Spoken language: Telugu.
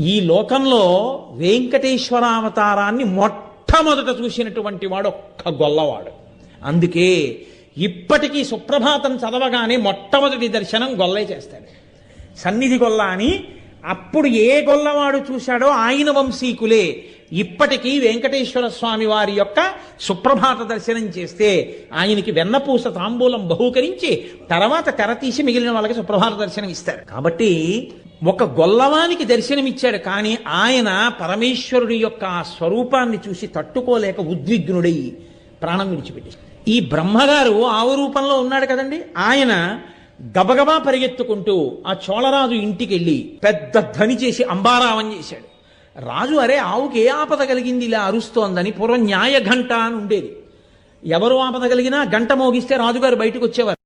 ఈ లోకంలో వెంకటేశ్వరావతారాన్ని మొట్టమొదట చూసినటువంటి వాడు ఒక్క గొల్లవాడు. అందుకే ఇప్పటికీ సుప్రభాతం చదవగానే మొట్టమొదటి దర్శనం గొల్లే చేస్తాడు. సన్నిధి గొల్ల అని అప్పుడు ఏ గొల్లవాడు చూశాడో ఆయన వంశీకులే ఇప్పటికీ వెంకటేశ్వర స్వామి వారి యొక్క సుప్రభాత దర్శనం చేస్తే ఆయనకి వెన్నపూస తాంబూలం బహూకరించి తర్వాత తెర తీసి మిగిలిన వాళ్ళకి సుప్రభాత దర్శనం ఇస్తారు. కాబట్టి ఒక గొల్లవానికి దర్శనమిచ్చాడు కానీ ఆయన పరమేశ్వరుడి యొక్క ఆ స్వరూపాన్ని చూసి తట్టుకోలేక ఉద్విగ్నుడై ప్రాణం విడిచిపెట్టి ఈ బ్రహ్మగారు ఆవు రూపంలో ఉన్నాడు కదండి. ఆయన గబగబా పరిగెత్తుకుంటూ ఆ చోళరాజు ఇంటికి వెళ్ళి పెద్ద ధని చేసి అంబారావం చేశాడు. రాజు అరే ఆవుకి ఏ ఆపద కలిగింది? ఇలా అరుస్తోందని పూర్వం న్యాయ ఘంట అని ఉండేది. ఎవరు ఆపద కలిగినా గంట మోగిస్తే రాజుగారు బయటకు వచ్చేవారు.